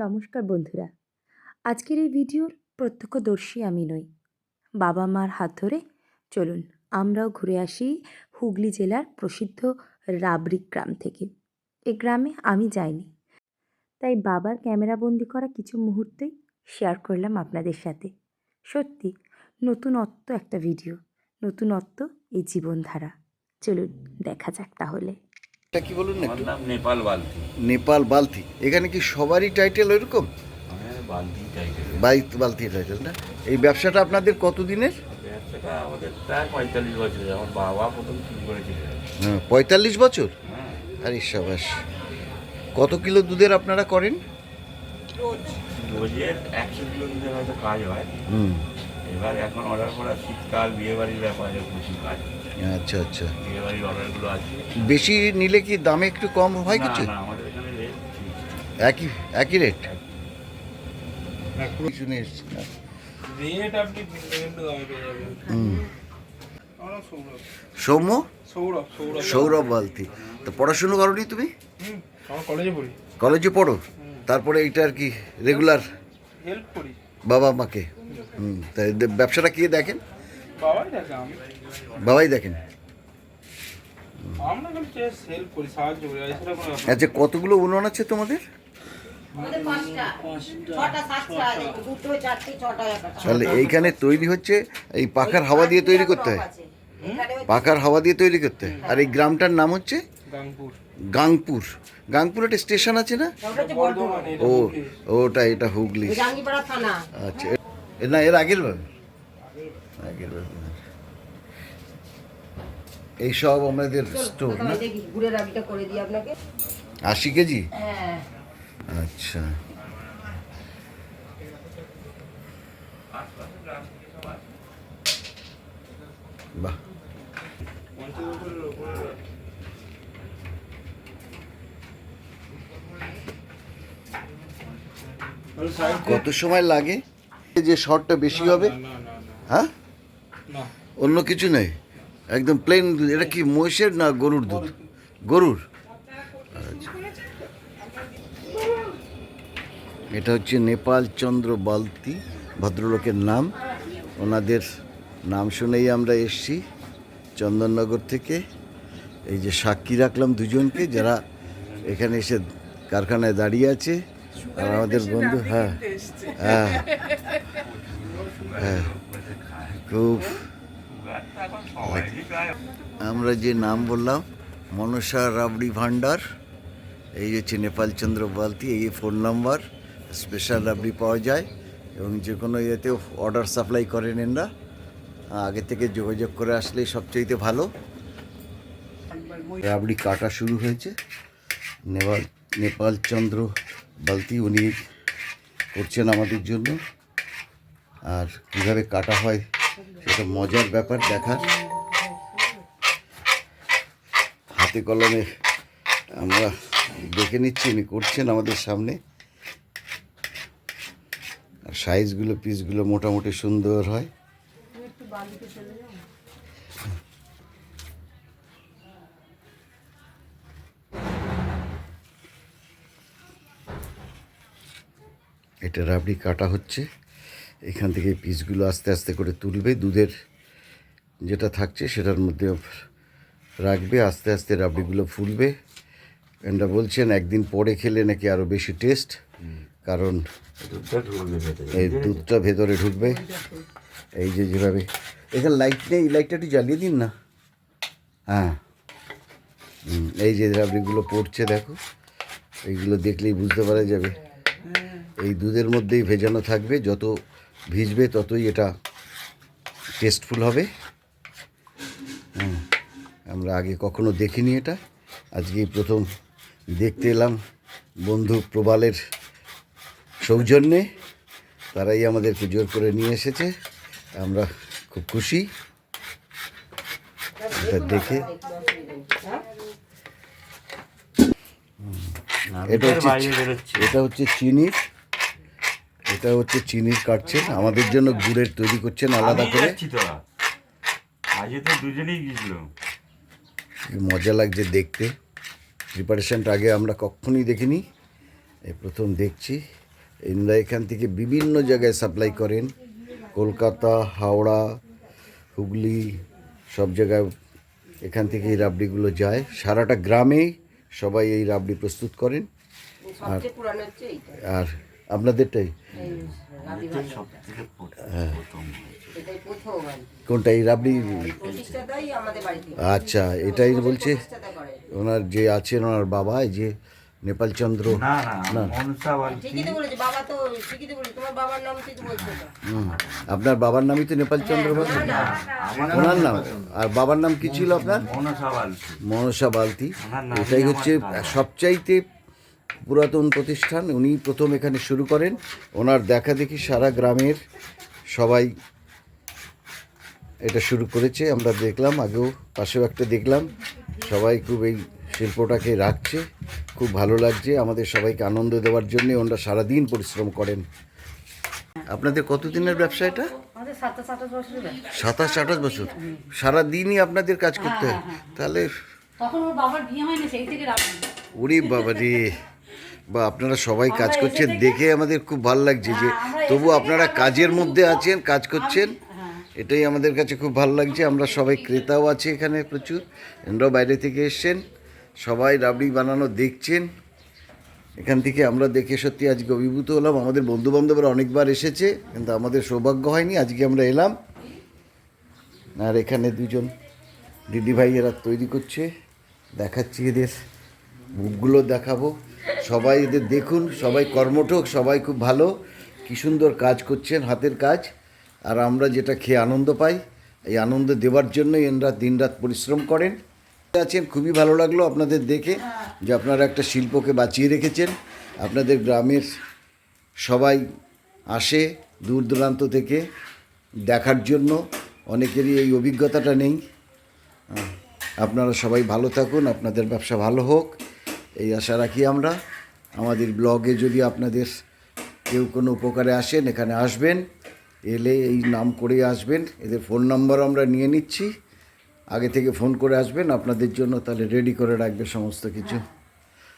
নমস্কার বন্ধুরা। আজকের এই ভিডিওর প্রত্যক্ষদর্শী আমি নই। বাবা মার হাত ধরে চলুন আমরাও ঘুরে আসি হুগলি জেলার প্রসিদ্ধ রাবড়ি গ্রাম থেকে। এ গ্রামে আমি যাইনি। তাই বাবার ক্যামেরাবন্দি করা কিছু মুহূর্তেই শেয়ার করলাম আপনাদের সাথে। সত্যি নতুনত্ব একটা ভিডিও নতুনত্ব এই জীবনধারা। চলুন দেখা যাক তাহলে। এটা কি বলুন না নাম নেপাল বালতি। নেপাল বালতি। এখানে কি সবারই টাইটেল ওইরকম? হ্যাঁ বালতি বাইক বালতি টাইটেল না? এই ব্যবসাটা আপনাদের কতদিনের? ব্যবসাটা আমাদের প্রায় পঁয়তাল্লিশ বছর আমার বাবা প্রথম শুরু করেছিল? হ্যাঁ পঁয়তাল্লিশ বছর? হ্যাঁ। আরে সাবাস। কত কিলো দুধের আপনারা করেন? রোজের একশো কিলো দুধের হয়তো কাজ হয়। হুম। এবার এখন অর্ডার করা শীতকাল বিয়ে বাড়ির ব্যাপারে প্রচুর কাজ। আচ্ছা আচ্ছা। বিয়ে বাড়ির অর্ডারগুলো আছে। বেশি নিলে কি দামে একটু কম হয় কিছু? না আমাদের এখানে রেট একই একই রেট শুনে এসছি। রেট আপনি বিভিন্ন দামে পেয়ে যাবেন। হুম। আমার নাম সৌরভ। সৌম্য? সৌরভ সৌরভ। সৌরভ বালতি। তো পড়াশুনো করনি তুমি? কলেজে পড়ি। কলেজে পড়ো? তারপরে এইটা আর কি রেগুলার হেল্প করি। বাবা মাকে হুম তাই ব্যবসাটা কে দেখেন? বাবাই দেখে আমি। বাবাই দেখেন। আচ্ছা কতগুলো উনুন আছে তোমাদের? তাহলে এইখানে তৈরি হচ্ছে এই পাখার হাওয়া দিয়ে তৈরি করতে হয়? পাখার হাওয়া দিয়ে তৈরি করতে হয়? আর এই গ্রামটার নাম হচ্ছে? গাংপুর। গাংপুর। একটা স্টেশন আছে না? ও হুগলি। ওটা এটা হুগলি। আচ্ছা না এর আগের বার। আগের বার। এই সব আমাদের স্টোর না? ঘুরে রাবিটা করে দিই আপনাকে। আশি কেজি? হ্যাঁ। আচ্ছা। বাহ। কত সময় লাগে? যে শর্টটা বেশি হবে? না না না না। হ্যাঁ? অন্য কিছু নেই? একদম প্লেন দুধ। এটা কি মহিষের না গরুর দুধ? গরুর। আচ্ছা। এটা হচ্ছে নেপাল চন্দ্র বালতি ভদ্রলোকের নাম। ওনাদের নাম শুনেই আমরা এসছি চন্দননগর থেকে। এই যে সাক্ষী রাখলাম দুজনকে যারা এখানে এসে কারখানায় দাঁড়িয়ে আছে। আর আমাদের বন্ধু হ্যাঁ হ্যাঁ হ্যাঁ খুব আমরা যে নাম বললাম, মনসা রাবড়ি ভান্ডার, এই হচ্ছে নেপালচন্দ্র বালতি, এই ফোন নাম্বার স্পেশাল রাবড়ি পাওয়া যায়, এবং যে কোনো ইয়েতেও অর্ডার সাপ্লাই করেন এনরা আগে থেকে যোগাযোগ করে আসলেই সবচেয়ে ভালো। রাবড়ি কাটা শুরু হয়েছে। নেপাল নেপালচন্দ্র বালতি উনি করছেন আমাদের জন্য। আর কীভাবে কাটা হয় সেটা মজার ব্যাপার দেখার। হাতে কলমে আমরা দেখে নিচ্ছি উনি করছেন আমাদের সামনে। আর সাইজগুলো, পিসগুলো মোটামুটি সুন্দর হয়। এটা রাবড়ি কাটা হচ্ছে। এখান থেকে পিসগুলো আস্তে আস্তে করে তুলবে দুধের যেটা থাকছে সেটার মধ্যে রাখবে আস্তে আস্তে রাবড়িগুলো ফুলবে। এনরা বলছেন একদিন পরে খেলে নাকি আরও বেশি টেস্ট কারণ দুধটা এই দুধটা ভেতরে ঢুকবে। এই যে যেভাবে এখানে লাইট নেই লাইটটা একটু জ্বালিয়ে দিন না। হ্যাঁ। এই যে রাবড়িগুলো পড়ছে দেখো। এইগুলো দেখলেই বুঝতে পারা যাবে। এই দুধের মধ্যেই ভেজানো থাকবে যত ভিজবে ততই এটা টেস্টফুল হবে। হুম, আমরা আগে কখনো দেখিনি এটা। আজকেই প্রথম দেখতে এলাম বন্ধু প্রবালের সৌজন্যে। তারাই আমাদেরকে জোর করে নিয়ে এসেছে। আমরা খুব খুশি। এটা দেখে। এটা এটা হচ্ছে এটা হচ্ছে চিনির এটা হচ্ছে চিনির কাটছেন আমাদের জন্য গুড়ের তৈরি করছেন আলাদা করে। আজকে তো দুজনেই মজা লাগছে দেখতে। প্রিপারেশনটা আগে আমরা কখনই দেখিনি। এই প্রথম দেখছি। এনারা এখান থেকে বিভিন্ন জায়গায় সাপ্লাই করেন। কলকাতা হাওড়া হুগলি সব জায়গায় এখান থেকে এই রাবড়িগুলো যায়। সারাটা গ্রামে সবাই এই রাবড়ি প্রস্তুত করেন। সবচেয়ে পুরানো হচ্ছে এইটা। আর আপনাদেরটাই। কোনটা এই রাবড়ি? আচ্ছা এটাই বলছে ওনার যে আছেন ওনার বাবা এই যে নেপালচন্দ্র না না মনসা বালতি ঠিকই তো বলেছে বাবা তো ঠিকই তো বলেছে তোমার বাবার নাম তুই তো বলছো তো। হুম। আপনার বাবার নামই তো নেপালচন্দ্র বাবু ওনার নাম। আর বাবার নাম কি ছিল আপনার? মনসা বালতি। এটাই হচ্ছে। সবচাইতে পুরাতন প্রতিষ্ঠান উনি প্রথম এখানে শুরু করেন। ওনার দেখা দেখি সারা গ্রামের সবাই এটা শুরু করেছে। আমরা দেখলাম আগেও পাশেও একটা দেখলাম। সবাই খুব এই শিল্পটাকে রাখছে খুব ভালো লাগছে। আমাদের সবাইকে আনন্দ দেওয়ার জন্য ওনারা সারাদিন পরিশ্রম করেন। আপনাদের কতদিনের ব্যবসা এটা? সাতাশ আঠাশ বছর। সারাদিনই আপনাদের কাজ করতে হয়। তাহলে তখন ওর বাবার বিয়ে হয়নি সেই থেকে ওরে বাবা রে বা আপনারা সবাই কাজ করছেন দেখে আমাদের খুব ভালো লাগছে যে তবু আপনারা কাজের মধ্যে আছেন কাজ করছেন এটাই আমাদের কাছে খুব ভালো লাগছে। আমরা সবাই ক্রেতাও আছে এখানে প্রচুর এনারাও বাইরে থেকে এসছেন সবাই রাবড়ি বানানো দেখছেন। এখান থেকে আমরা দেখে সত্যি আজকে অভিভূত হলাম। আমাদের বন্ধু বান্ধবরা অনেকবার এসেছে কিন্তু আমাদের সৌভাগ্য হয়নি আজকে আমরা এলাম। আর এখানে দুজন দিদিভাই এরা তৈরি করছে দেখাচ্ছি এদের মুখগুলো দেখাবো। সবাই এদের দেখুন, সবাই কর্মঠক সবাই খুব ভালো। কী সুন্দর কাজ করছেন, হাতের কাজ। আর আমরা যেটা খেয়ে আনন্দ পাই, এই আনন্দ দেওয়ার জন্য এনরা দিনরাত পরিশ্রম করেন। আছেন, খুবই ভালো লাগল আপনাদের দেখে যে আপনারা একটা শিল্পকে বাঁচিয়ে রেখেছেন। আপনাদের গ্রামের সবাই আসে দূর দূরান্ত থেকে দেখার জন্য। অনেকেরই এই অভিজ্ঞতাটা নেই। আপনারা সবাই ভালো থাকুন, আপনাদের ব্যবসা ভালো হোক। এই আশা রাখি আমরা। আমাদের ব্লগে যদি আপনাদের কেউ কোনো উপকারে আসেন, এখানে আসবেন, এলে এই নাম করে আসবেন। এদের ফোন নাম্বার আমরা নিয়ে নিচ্ছি। আগে থেকে ফোন করে আসবেন, আপনাদের জন্য তাহলে রেডি করে রাখবে সমস্ত কিছু।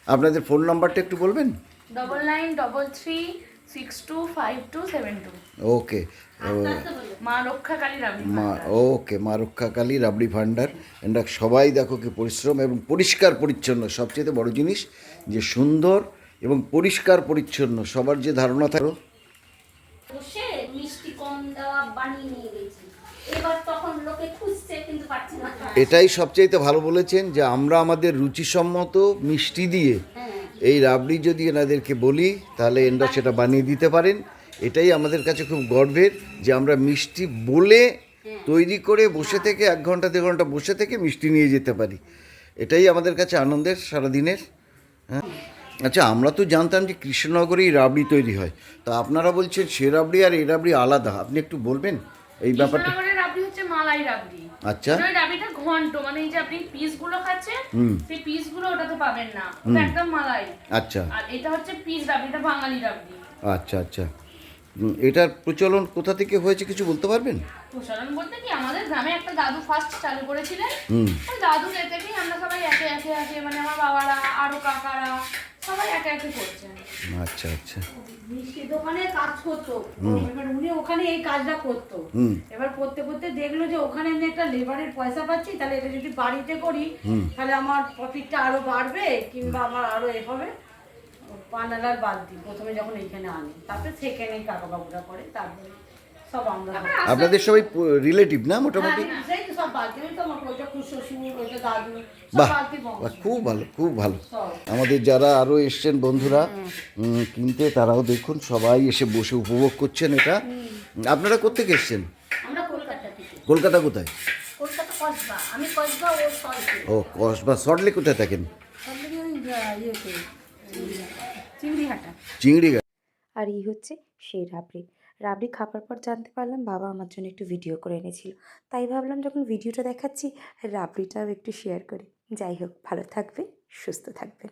আপনাদের ফোন নাম্বারটা একটু বলবেন? Double nine double three six two five two seven two okay মা রক্ষা কালী মা ওকে মা রক্ষাকালী রাবড়ি ভান্ডার এরা সবাই দেখো কি পরিশ্রম এবং পরিষ্কার পরিচ্ছন্ন। সবচেয়ে বড় জিনিস যে সুন্দর এবং পরিষ্কার পরিচ্ছন্ন। সবার যে ধারণা থাকো। বসে মিষ্টি কম দেওয়া বানিয়ে নিয়ে গেছি। এবার তখন লোকে খুঁজছে কিন্তু পাচ্ছে না। এটাই সবচাইতে ভালো বলেছেন যে আমরা আমাদের রুচিসম্মত মিষ্টি দিয়ে এই রাবড়ি যদি এনাদেরকে বলি তাহলে এনরা সেটা বানিয়ে দিতে পারেন। এটাই আমাদের কাছে খুব গর্বের যে আমরা মিষ্টি বলে তৈরি করে বসে থেকে এক ঘণ্টা দেড় ঘণ্টা বসে থেকে মিষ্টি নিয়ে যেতে পারি। এটাই আমাদের কাছে আনন্দের সারাদিনের হ্যাঁ। আচ্ছা আমরা তো জানতাম যে কৃষ্ণনগরেই রাবড়ি তৈরি হয়। তা আপনারা বলছেন সে রাবড়ি আর এই রাবড়ি আলাদা। আপনি একটু বলবেন এই ব্যাপারটা? রাবড়ি হচ্ছে মালাই রাবড়ি। আচ্ছা। রাবড়িটা ঘন্ট মানে এই যে আপনি পিসগুলো খাচ্ছেন সেই পিসগুলো ওটাতে পাবেন না। ওটা একদম মালাই। আচ্ছা। আর এটা হচ্ছে পিস রাবড়ি এটা বাঙালি রাবড়ি আচ্ছা আচ্ছা। এটার প্রচলন কোথা থেকে হয়েছে কিছু বলতে পারবেন? প্রচলন বলতে কি আমাদের গ্রামে একটা দাদু ফার্স্ট চালু করেছিলেন। ওই দাদু থেকেই আমরা সবাই একে একে একে মানে আমার বাবারা আরও কাকারা সবাই একে একে করছেন আচ্ছা আচ্ছা। মিষ্টি দোকানে কাজ করতো। এবার উনি ওখানে এই কাজটা করতো। এবার করতে করতে দেখল যে ওখানে আমি একটা লেবারের পয়সা পাচ্ছি তাহলে এটা যদি বাড়িতে করি তাহলে আমার প্রফিটটা আরও বাড়বে কিংবা আমার আরও এ হবে। পানালার বালতি প্রথমে যখন এইখানে আনি। তারপরে সেখানে কাকা বাবুরা করে তারপরে আপনাদের সবাই রিলেটিভ না মোটামুটি? হ্যাঁ, সব বাহ বাহ, খুব ভালো খুব ভালো। আমাদের যারা আরও এসছেন বন্ধুরা কিনতে তারাও দেখুন সবাই এসে বসে উপভোগ করছেন এটা। আপনারা কোথেকে এসছেন? কলকাতা কোথায়? কলকাতা কসবা। আমি কসবা ও কসবা সল্টলে কোথায় থাকেন? চিংড়ি আর এই হচ্ছে সেই রাবড়ি রাবড়ি খাবার পর জানতে পারলাম বাবা আমার জন্য একটু ভিডিও করে এনেছিল। তাই ভাবলাম যখন ভিডিওটা দেখাচ্ছি, রাবড়িটাও একটু শেয়ার করি। যাই হোক, ভালো থাকবে সুস্থ থাকবেন।